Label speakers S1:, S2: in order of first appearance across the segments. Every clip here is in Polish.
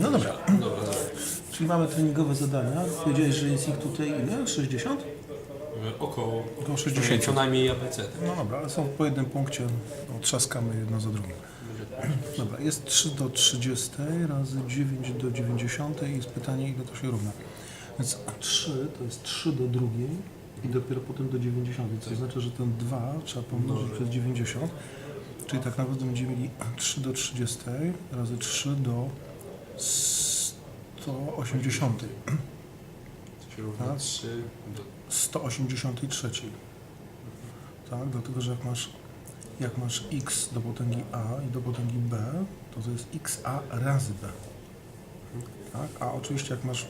S1: No dobra.
S2: Dobra, dobra.
S1: Czyli mamy treningowe zadania. Powiedziałeś, że jest ich tutaj ile? 60?
S2: E, Około,
S1: Około 60.
S2: co najmniej ABC. Tak?
S1: No dobra, ale są po jednym punkcie. No, trzaskamy jedno za drugim. Dobra, jest 3 do 30 razy 9 do 90 i jest pytanie, ile to się równa. Więc 3 to jest 3 do drugiej i dopiero potem do 90, co oznacza, że ten 2 trzeba pomnożyć przez 90, czyli tak naprawdę będziemy mieli 3 do 30 razy 3 do 180,
S2: To się równa
S1: Tak.
S2: 3 do
S1: 183. Tak, dlatego, że jak masz, jak masz x do potęgi a i do potęgi b, to to jest xa razy b. Tak? A oczywiście jak masz,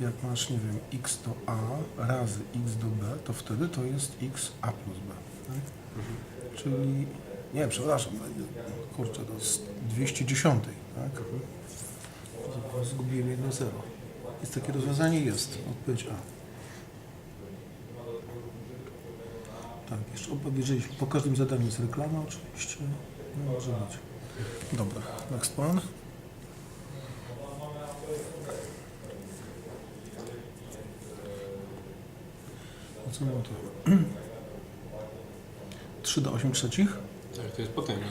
S1: jak masz, nie wiem, x do a razy x do b, to wtedy to jest x a plus b. Tak? Czyli, nie, przepraszam, kurczę, to jest 210, tak? Zgubiłem jedno zero. Jest takie rozwiązanie? Jest. Odpowiedź A. Tak, jeszcze obejrzeliśmy. Po każdym zadaniu jest reklama oczywiście. No, może być. Dobra, next one. A co mam tu? 3 do 8 trzecich
S2: Tak, to jest potęga.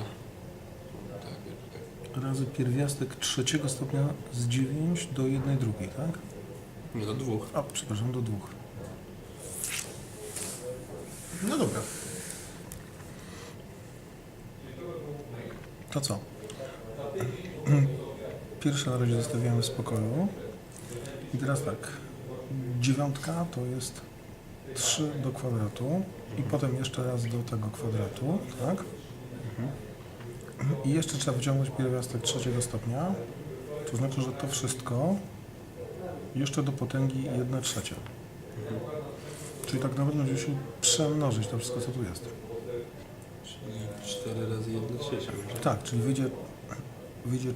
S1: Razy pierwiastek trzeciego stopnia z 9 do 1 drugiej, tak?
S2: Nie do dwóch.
S1: A, przepraszam, do dwóch. No dobra. To co? Pierwsze na razie zostawiamy w spokoju. I teraz tak. Dziewiątka to jest 3 do kwadratu i potem jeszcze raz do tego kwadratu, tak? I jeszcze trzeba wyciągnąć pierwiastek trzeciego stopnia. To znaczy, że to wszystko jeszcze do potęgi 1 trzecia. Czyli tak naprawdę będzie się przemnożyć to wszystko, co tu jest.
S2: Czyli 4 razy 1 trzecia.
S1: Tak, czyli wyjdzie, wyjdzie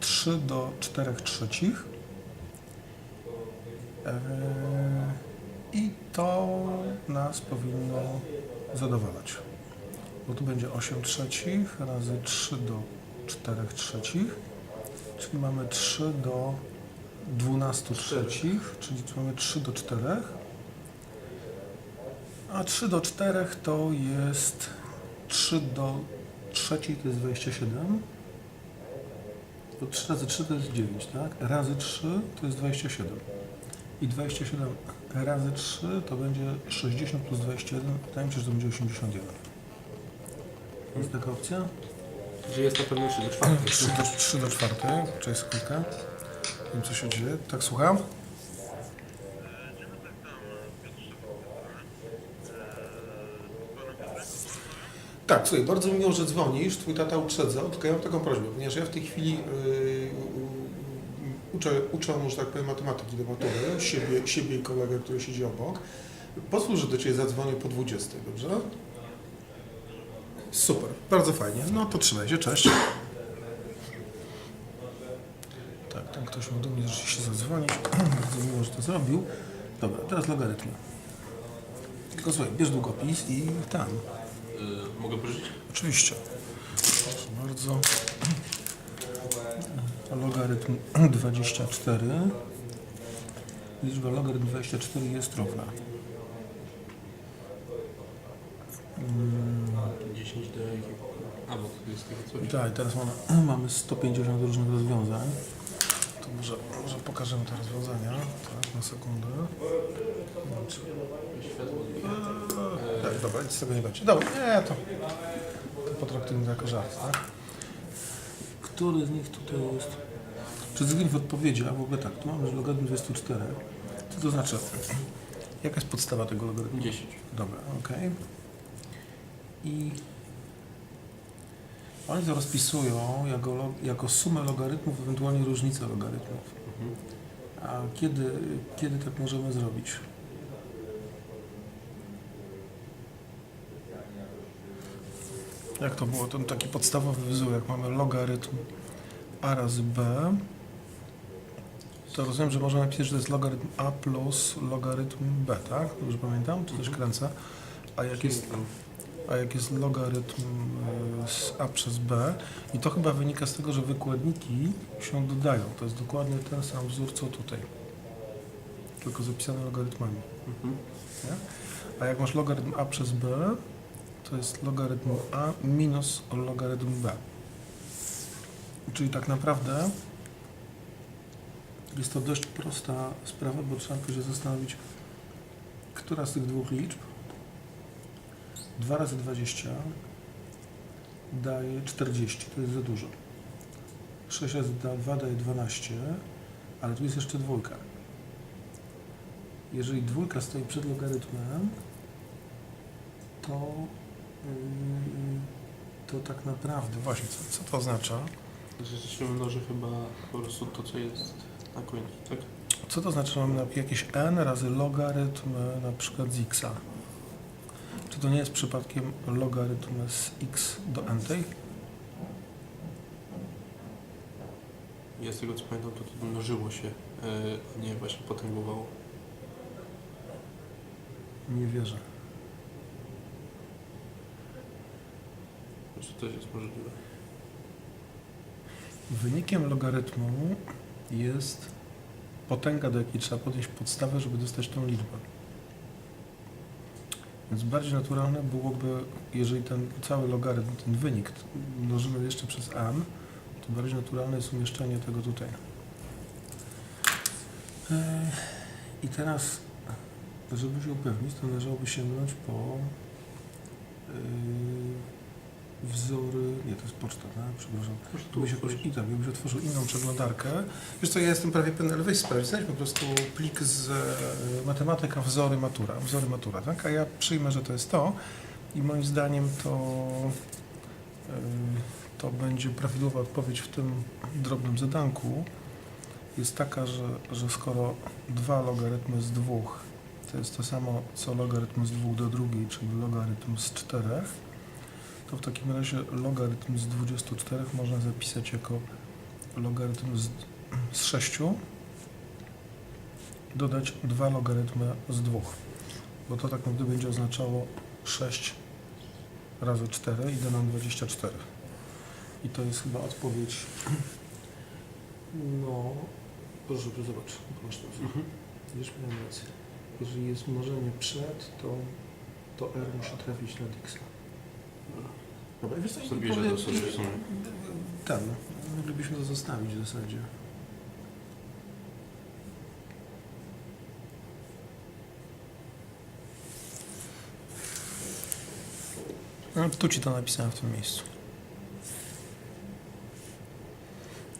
S1: 3 do 4 trzecich. Eee, I to nas powinno zadowalać. Bo tu będzie 8 trzecich razy 3 do 4 trzecich. Czyli mamy 3 do 12 trzecich, czyli tu mamy 3 do 4. A 3 do 4 to jest 3 do trzeciej to jest 27. To 3 razy 3 to jest 9, tak? Razy 3 to jest 27. I 27 razy 3 to będzie 60 plus 21. Wydaje mi się, że to będzie 81. Jest taka opcja?
S2: Gdzie jest na pewno 3 do 4.
S1: 3 do, 3 do 4. Cześć, sekundkę. Nie wiem, co się dzieje. Tak, słucham? Tak, słuchaj, bardzo mi miło, że dzwonisz. Twój tata uprzedza, tylko ja mam taką prośbę, ponieważ ja w tej chwili yy, uczę, uczę, że tak powiem, matematyki do matury, siebie, siebie i kolegę, który siedzi obok. Pozwól, że do Ciebie zadzwonię po 20, dobrze? Super, bardzo fajnie. No to trzymaj się, cześć. Tak, tam ktoś miał do mnie rzeczywiście zadzwonić. Bardzo miło, że to zrobił. Dobra, teraz logarytmy. Tylko słuchaj, bierz długopis i tam.
S2: Y, mogę pożyczyć?
S1: Oczywiście. Proszę bardzo. Logarytm 24. Liczba logarytm 24 jest równa. Mm,
S2: 10 do jakiego? A, bo to jest takie coś.
S1: Tak, teraz mamy, mamy 150 różnych rozwiązań. To może, może pokażemy te rozwiązania. Tak, na sekundę. Czy-
S2: Światło.
S1: Tak, dobra, nic z tego nie będzie. Dobra, nie, to, to potraktujmy to jako żart, tak? Który z nich tutaj jest? Czy z nich w odpowiedziach, w ogóle tak, tu mamy logarytm 24. Co to znaczy? Jaka jest podstawa tego logarytmu?
S2: 10.
S1: Dobra, okej. I oni to rozpisują jako, jako sumę logarytmów, ewentualnie różnicę logarytmów.
S2: Mhm.
S1: A kiedy, kiedy tak możemy zrobić? Jak to było? Ten taki podstawowy wzór, jak mamy logarytm a razy b, to rozumiem, że możemy napisać, że to jest logarytm a plus logarytm b, tak? Dobrze pamiętam? Czy coś kręcę? A jak jest, a jak jest logarytm y, z a przez b i to chyba wynika z tego, że wykładniki się dodają. To jest dokładnie ten sam wzór, co tutaj. Tylko zapisane logarytmami.
S3: Mhm.
S1: A jak masz logarytm a przez b, to jest logarytm a minus logarytm b. Czyli tak naprawdę jest to dość prosta sprawa, bo trzeba się zastanowić, która z tych dwóch liczb 2 razy 20 daje 40, to jest za dużo. 6 razy 2 daje 12, ale tu jest jeszcze dwójka. Jeżeli dwójka stoi przed logarytmem, to, yy, to tak naprawdę, właśnie, co, co to oznacza?
S3: Że się mnoży chyba po prostu to, co jest na końcu, tak?
S1: Co to znaczy, że mamy jakieś n razy logarytm na przykład z x? Czy to nie jest przypadkiem logarytm z x do n tej?
S3: Ja z tego co pamiętam, to to mnożyło się, e, a nie właśnie potęgowało.
S1: Nie wierzę.
S3: Że to jest możliwe.
S1: Wynikiem logarytmu jest potęga, do jakiej trzeba podnieść podstawę, żeby dostać tą liczbę. Więc bardziej naturalne byłoby, jeżeli ten cały logarytm, ten wynik mnożymy jeszcze przez n, to bardziej naturalne jest umieszczenie tego tutaj. I teraz, żeby się upewnić, to należałoby sięgnąć po yy, wzory, nie, to jest poczta, tak? Przepraszam.
S3: Tu
S1: Byś jakoś, i tak, jakbyś otworzył inną przeglądarkę. Wiesz co, ja jestem prawie pewien, ale weź sprawdź, znajdź po prostu plik z e, matematyka, wzory, matura, wzory, matura, tak? A ja przyjmę, że to jest to i moim zdaniem to, e, to będzie prawidłowa odpowiedź w tym drobnym zadanku. Jest taka, że, że skoro dwa logarytmy z dwóch to jest to samo, co logarytm z dwóch do drugiej, czyli logarytm z czterech, to w takim razie logarytm z 24 można zapisać jako logarytm z, z 6, dodać dwa logarytmy z 2, bo to tak naprawdę będzie oznaczało 6 razy 4 i da nam 24. I to jest chyba odpowiedź. No, proszę, zobacz, proszę.
S3: Mhm.
S1: Wiesz, miałem rację. Jeżeli jest mnożenie przed, to, to R musi trafić na Dixa. Dobra, wiesz co,
S3: Sobie, że to sobie w sumie.
S1: Ten, moglibyśmy to zostawić w zasadzie. No, tu ci to napisałem w tym miejscu.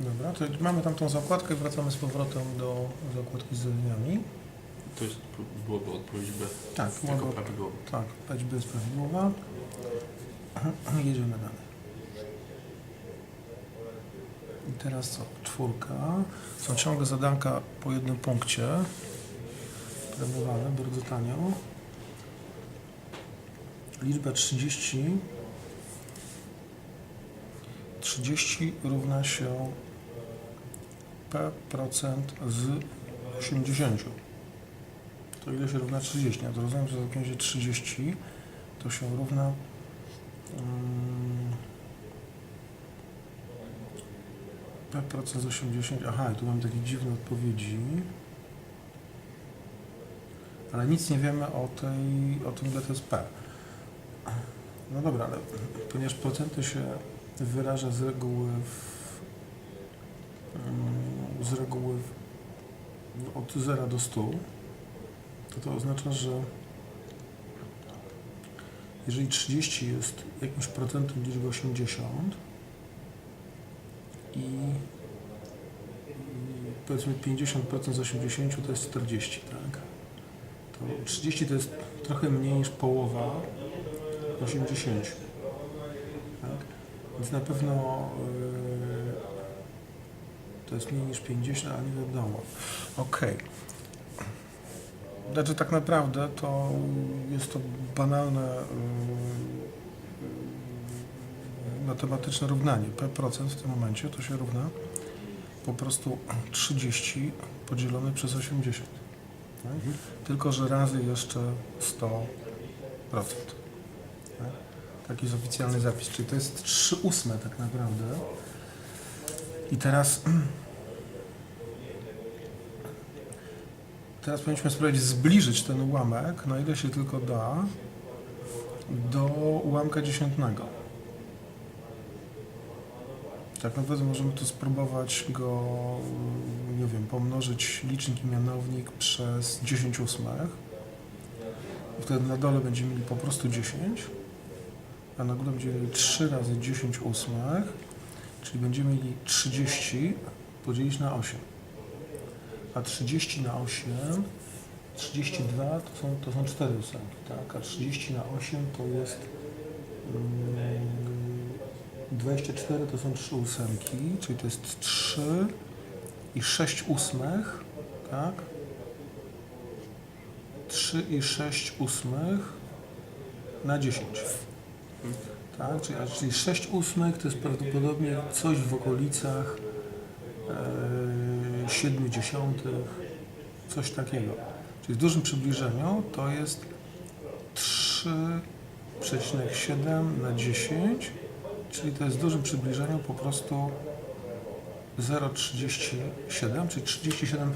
S1: Dobra, to mamy tam tą zakładkę i wracamy z powrotem do zakładki z zadaniami.
S3: To jest, byłoby odpowiedź B.
S1: Tak,
S3: Tylko
S1: mogę,
S3: prawidłowo.
S1: tak, liczba jest prawidłowa. Jedziemy dalej. I teraz co? Czwórka. Są ciągle zadanka po jednym punkcie. Premiowane bardzo tanio. Liczba 30. 30 równa się P% z 80. To ile się równa 30? Ja to rozumiem, że będzie 30, to się równa mm, P procent z 80. Aha, tu mam takie dziwne odpowiedzi. Ale nic nie wiemy o, tej, o tym, ile to jest P. No dobra, ale ponieważ procenty się wyraża z reguły w, mm, z reguły w, od 0 do 100, to to oznacza, że jeżeli 30 jest jakimś procentem liczby 80 i, powiedzmy 50% z 80 to jest 40, tak? To 30 to jest trochę mniej niż połowa 80. Tak? Więc na pewno yy, to jest mniej niż 50, ale nie wiadomo. Okej. Znaczy tak naprawdę to jest to banalne yy, matematyczne równanie. P% w tym momencie to się równa po prostu 30 podzielone przez 80. Tak? Tylko, że razy jeszcze 100%. Tak? Taki jest oficjalny zapis, czyli to jest 3 ósme tak naprawdę. I teraz... Teraz powinniśmy spróbować zbliżyć ten ułamek, na ile się tylko da, do ułamka dziesiątnego. Tak naprawdę możemy tu spróbować go, nie wiem, pomnożyć licznik i mianownik przez 10 ósmych. Wtedy na dole będziemy mieli po prostu 10, a na górze będziemy mieli 3 razy 10 ósmych, czyli będziemy mieli 30 podzielić na 8. A 30 na 8, 32 to są, to są 4 ósemki, tak? A 30 na 8 to jest mm, 24 to są 3 ósemki, czyli to jest 3 i 6 ósmych, tak? 3 i 6 ósmych na 10. Tak, czyli, czyli 6 ósmych to jest prawdopodobnie coś w okolicach e, 7 dziesiątych, coś takiego. Czyli w dużym przybliżeniu to jest 3,7 na 10, czyli to jest w dużym przybliżeniu po prostu 0,37, czyli 37%.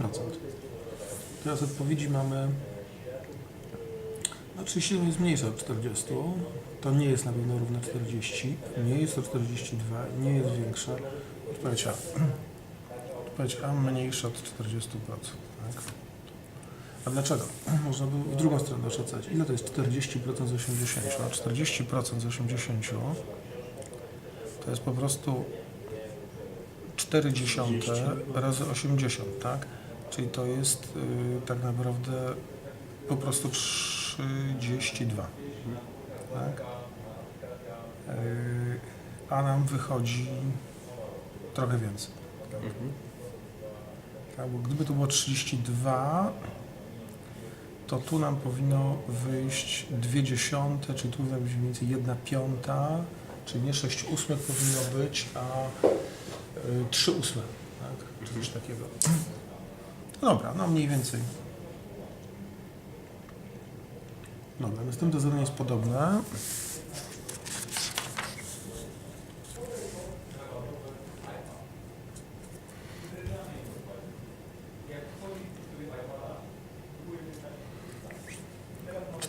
S1: Teraz odpowiedzi mamy no 37 jest mniejsze od 40, to nie jest na pewno równe 40, nie jest to 42, nie jest większe. Odpowiedź A. Odpowiedź A mniejsza od 40%. Tak? A dlaczego? Można by w drugą stronę oszacać. Ile to jest 40% z 80? A 40% z 80 to jest po prostu 4 dziesiąte razy 80, tak? Czyli to jest y, tak naprawdę po prostu 32. Tak? Yy, A nam wychodzi trochę więcej.
S3: Mhm.
S1: Tak? Gdyby to było 32, to tu nam powinno wyjść 2 dziesiąte, czyli tu powinna być mniej więcej 1 piąta, czyli nie 6 ósmek powinno być, a y, 3 ósme. Tak? Czy coś takiego. No dobra, no mniej więcej. Dobra, następne zadanie jest podobne.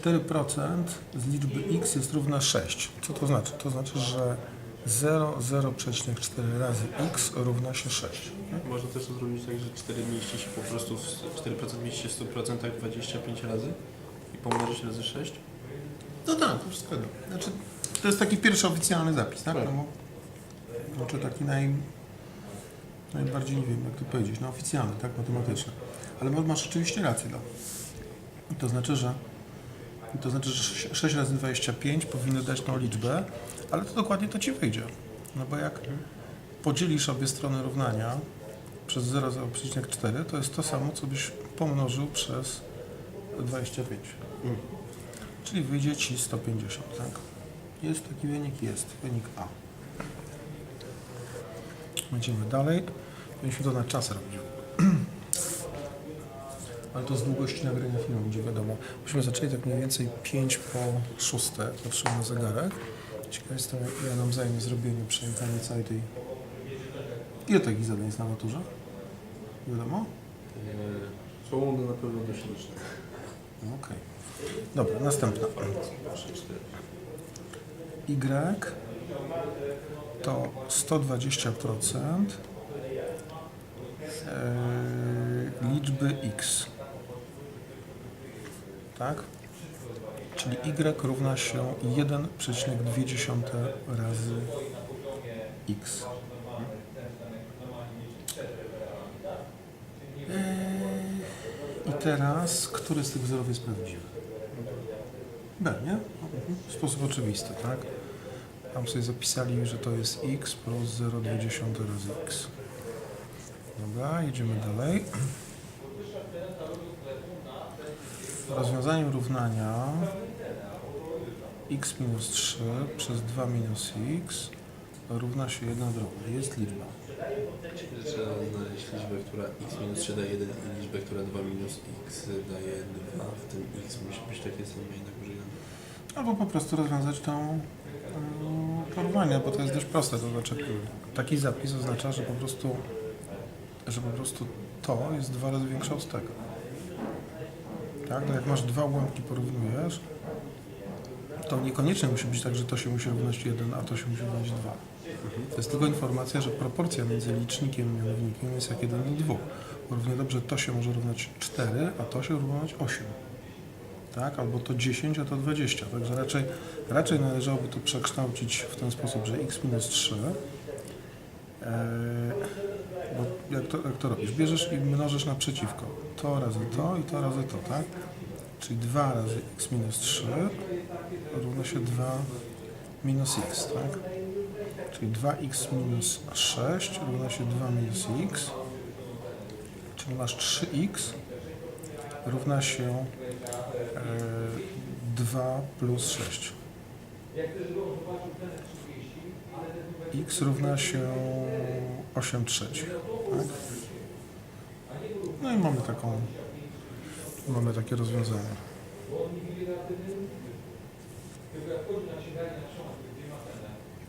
S1: Cztery procent z liczby x jest równa 6. Co to znaczy? To znaczy, że 0,0,4 razy x równa się 6.
S3: Można też to zrobić tak, że 4 mieści się po prostu, w- 4% mieści się w 100% 25 razy i pomnożyć razy 6.
S1: No tak, to wszystko. Znaczy, to jest taki pierwszy oficjalny zapis, tak?
S3: Tak.
S1: No, bo, znaczy taki naj, najbardziej, nie wiem jak to powiedzieć, no oficjalny, tak, matematyczny. Ale ma- masz rzeczywiście rację, no. To znaczy, że to znaczy, że 6 razy 25 powinny dać tą liczbę, ale to dokładnie to ci wyjdzie. No bo jak podzielisz obie strony równania przez 0,4, to jest to samo, co byś pomnożył przez 25.
S3: Mm.
S1: Czyli wyjdzie Ci 150, tak? Jest taki wynik? Jest. Wynik A. Będziemy dalej. Powinniśmy to na czas robić. Ale to z długości nagrania filmu będzie wiadomo. Myśmy zaczęli tak mniej więcej 5 po 6, patrzymy na zegarek. Ciekaw jestem, ile nam zajmie zrobienie, przejętanie całej tej... Ile takich zadań jest na maturze? Wiadomo?
S3: Są one na pewno dość liczne.
S1: No, Okej. Dobra, następna. Y to 120% e, liczby x. Tak? Czyli y równa się 1,2 razy x. I teraz, który z tych wzorów jest prawdziwy? B, nie? W sposób oczywisty, tak? Tam sobie zapisali, że to jest x plus 0,2 razy x. Dobra, jedziemy dalej. Rozwiązaniem równania x minus 3 przez 2 minus x równa się 1 druga. Jest liczba.
S3: Trzeba znaleźć liczbę, która x minus 3 daje 1 i liczbę, która 2 minus x daje 2. W tym x musi być takie same górze jeden.
S1: Albo po prostu rozwiązać tą porównania, bo to jest dość proste. To znaczy, taki zapis oznacza, że po prostu, że po prostu to jest dwa razy większe od tego. Tak? No jak masz dwa ułamki, porównujesz, to niekoniecznie musi być tak, że to się musi równać 1, a to się musi równać 2. To jest tylko informacja, że proporcja między licznikiem i mianownikiem jest jak 1 do 2. Równie dobrze to się może równać 4, a to się równać 8. Tak? Albo to 10, a to 20. Także raczej, raczej należałoby to przekształcić w ten sposób, że x minus 3 Eee, bo jak to, jak to robisz? Bierzesz i mnożysz naprzeciwko. To razy to i to razy to, tak? Czyli 2 razy x minus 3 równa się 2 minus x, tak? Czyli 2x minus 6 równa się 2 minus x. Czyli masz 3x równa się e, 2 plus 6. x równa się 8 trzecich. Tak? No i mamy taką, mamy takie rozwiązanie.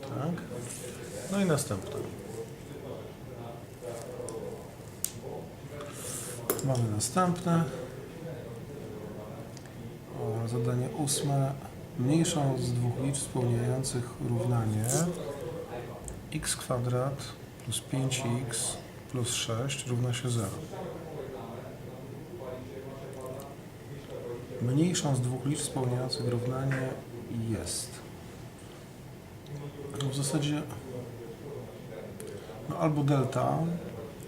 S1: Tak. No i następne. Mamy następne. Zadanie ósme. Mniejszą z dwóch liczb spełniających równanie x kwadrat plus 5x plus 6 równa się 0. Mniejszą z dwóch liczb spełniających równanie jest. No w zasadzie no albo delta,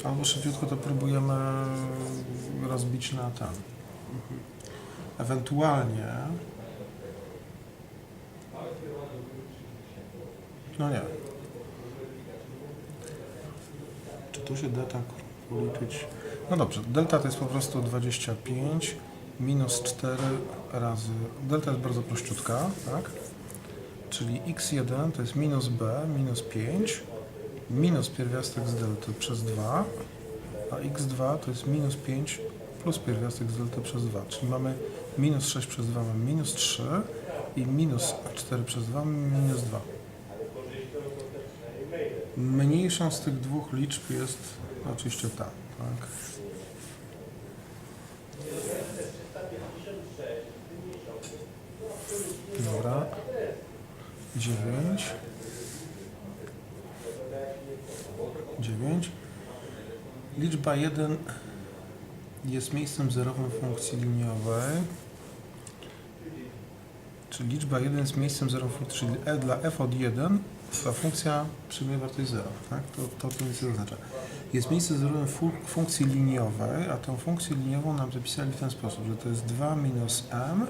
S1: albo szybciutko to próbujemy rozbić na ten. Ewentualnie no nie. Czy tu się da tak policzyć? No dobrze, delta to jest po prostu 25 minus 4 razy. Delta jest bardzo prościutka, tak? Czyli x1 to jest minus b minus 5 minus pierwiastek z delty przez 2, a x2 to jest minus 5 plus pierwiastek z delty przez 2. Czyli mamy minus 6 przez 2 mamy minus 3 i minus 4 przez 2 mamy minus 2. Mniejszą z tych dwóch liczb jest oczywiście ta. Tak? Dobra. 9. 9. Liczba 1 jest miejscem zerowym funkcji liniowej. Czyli liczba 1 jest miejscem zerowym funkcji, czyli e dla f od 1 ta funkcja przyjmuje wartość 0. Tak? To, to, to nic nie oznacza. Jest miejsce zerowym fu funkcji liniowej, a tą funkcję liniową nam zapisali w ten sposób, że to jest 2 minus m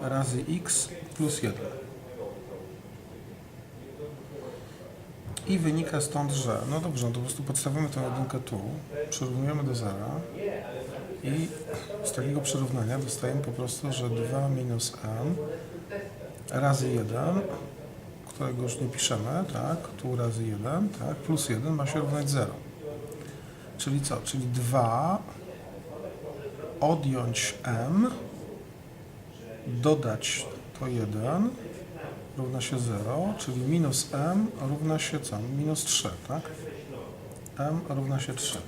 S1: razy x plus 1. I wynika stąd, że, no dobrze, no to po prostu podstawimy tę jedynkę tu, przyrównujemy do zera i z takiego przyrównania dostajemy po prostu, że 2 minus m razy 1, którego już nie piszemy, tak, tu razy 1, tak, plus 1 ma się równać 0. Czyli co? Czyli 2 odjąć m, dodać to 1 równa się 0, czyli minus m równa się co? Minus 3, tak? m równa się 3.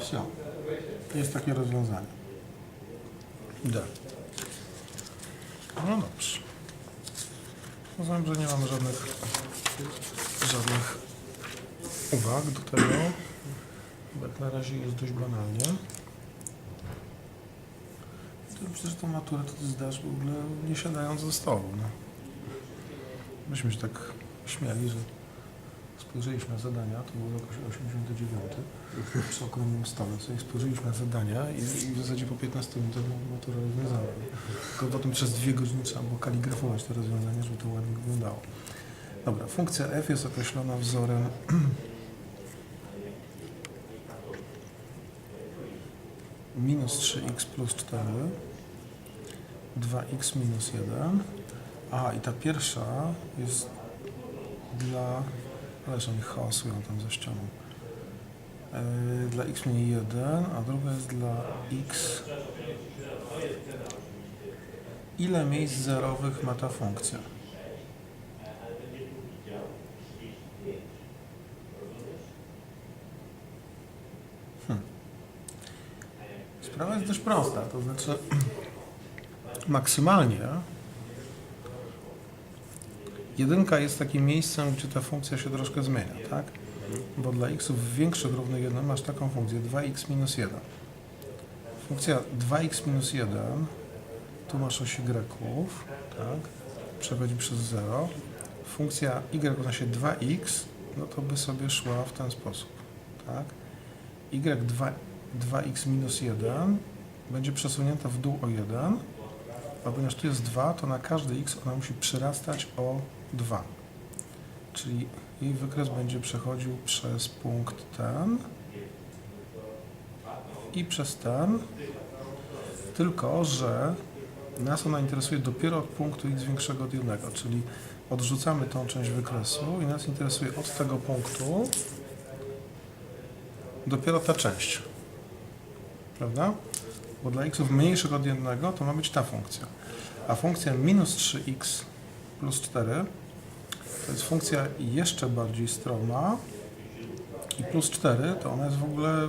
S1: Wsio. Jest takie rozwiązanie. D. No dobrze. Rozumiem, że nie mamy żadnych żadnych uwag do tego. Jak na razie jest dość banalnie. Myślę, że tą maturę to ty zdasz w ogóle nie siadając do stołu. No. Myśmy się tak śmiali, że spojrzeliśmy na zadania, to był rok 89, przy okrągłym stole sobie spojrzeliśmy na zadania i, i w zasadzie po 15 minutach maturę rozwiązałem. Tylko potem przez dwie godziny trzeba było kaligrafować te rozwiązania, żeby to ładnie wyglądało. Dobra, funkcja f jest określona wzorem minus 3x plus 4 2x minus 1 a i ta pierwsza jest dla Ależ oni chaosują tam ze ścianą. Yy, dla X-Men 1, a druga jest dla X. Ile miejsc zerowych ma ta funkcja? Hm. Sprawa jest dość prosta, to znaczy maksymalnie jedynka jest takim miejscem, gdzie ta funkcja się troszkę zmienia, tak? Bo dla xów większych równych 1 masz taką funkcję 2x minus 1. Funkcja 2x minus 1, tu masz oś y, tak? Przechodzi przez 0. Funkcja y równa się 2x, no to by sobie szła w ten sposób, tak? y2, 2x minus 1 będzie przesunięta w dół o 1, a ponieważ tu jest 2, to na każdy x ona musi przyrastać o 2. Czyli jej wykres będzie przechodził przez punkt ten i przez ten, tylko że nas ona interesuje dopiero od punktu x większego od 1, czyli odrzucamy tą część wykresu i nas interesuje od tego punktu dopiero ta część. Prawda? Bo dla xów mniejszych od 1 to ma być ta funkcja. A funkcja minus 3x plus 4 to jest funkcja jeszcze bardziej stroma i plus 4 to ona jest w ogóle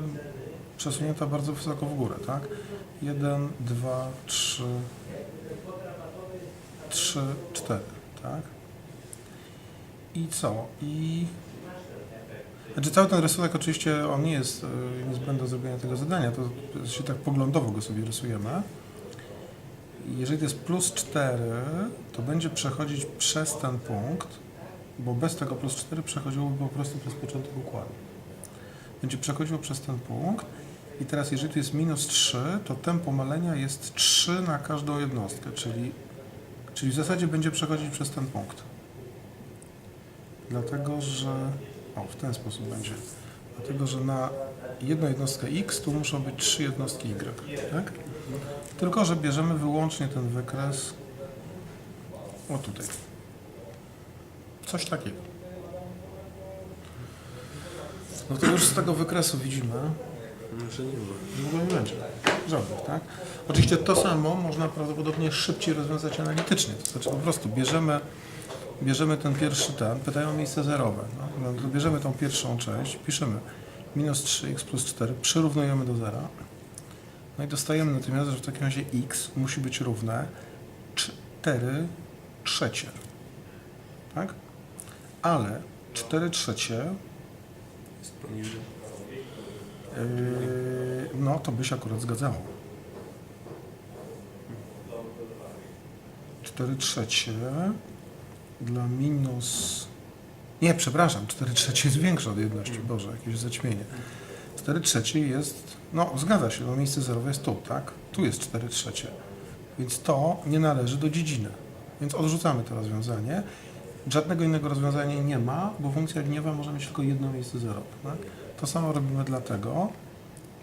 S1: przesunięta bardzo wysoko w górę, tak? 1, 2, 3, 3, 4, tak? I co? I znaczy cały ten rysunek oczywiście on nie jest y, niezbędny do zrobienia tego zadania, to się tak poglądowo go sobie rysujemy. Jeżeli to jest plus 4, to będzie przechodzić przez ten punkt, bo bez tego plus 4 przechodziłoby po prostu przez początek układu. Będzie przechodziło przez ten punkt i teraz jeżeli tu jest minus 3, to tempo malenia jest 3 na każdą jednostkę, czyli, czyli w zasadzie będzie przechodzić przez ten punkt. Dlatego, że o, w ten sposób będzie. Dlatego, że na jedną jednostkę x tu muszą być trzy jednostki y, tak? Tylko, że bierzemy wyłącznie ten wykres o tutaj. Coś takiego. No to już z tego wykresu widzimy,
S3: Że nie ma.
S1: w ogóle nie będzie żadnych, tak? Oczywiście to samo można prawdopodobnie szybciej rozwiązać analitycznie, to znaczy po prostu bierzemy, bierzemy ten pierwszy ten, pytają o miejsce zerowe, no, no to bierzemy tą pierwszą część, piszemy minus 3x plus 4, przyrównujemy do zera, no i dostajemy natomiast, że w takim razie x musi być równe 4 trzecie, tak? Ale 4 trzecie
S3: Jest poniżej.
S1: Yy, no, to by się akurat zgadzało. 4 trzecie dla minus... Nie, przepraszam, 4 trzecie jest większe od jedności. Boże, jakieś zaćmienie. 4 trzecie jest... No, zgadza się, no miejsce zerowe jest tu, tak? Tu jest 4 trzecie. Więc to nie należy do dziedziny. Więc odrzucamy to rozwiązanie. Żadnego innego rozwiązania nie ma, bo funkcja liniowa może mieć tylko jedno miejsce zerowe. Tak? To samo robimy dlatego,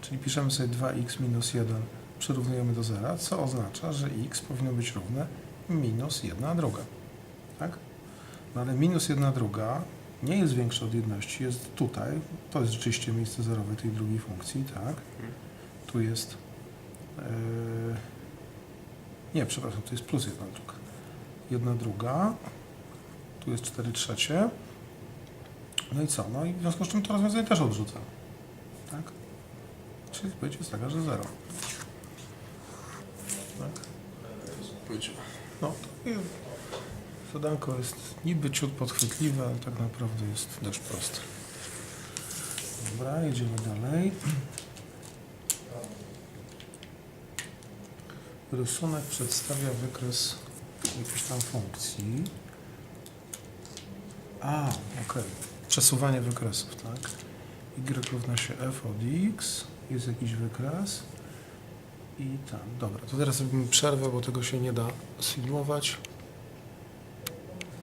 S1: czyli piszemy sobie 2x minus 1 przyrównujemy do zera, co oznacza, że x powinno być równe minus 1 druga. Tak? No ale minus 1 druga nie jest większe od jedności, jest tutaj, to jest rzeczywiście miejsce zerowe tej drugiej funkcji, tak? Tu jest, yy, nie, przepraszam, to jest plus 1 druga. 1 druga, tu jest 4 trzecie, no i co? No i w związku z czym to rozwiązanie też odrzuca. Tak? Czyli odpowiedź jest taka, że 0. Tak? No, i zadanko jest niby ciut podchwytliwe, ale tak naprawdę jest dość proste. Dobra, jedziemy dalej. Rysunek przedstawia wykres jakiejś tam funkcji. A, okej. Przesuwanie wykresów, tak? y równa się f od x, jest jakiś wykres. I tam, dobra, to teraz robimy przerwę, bo tego się nie da sfilmować.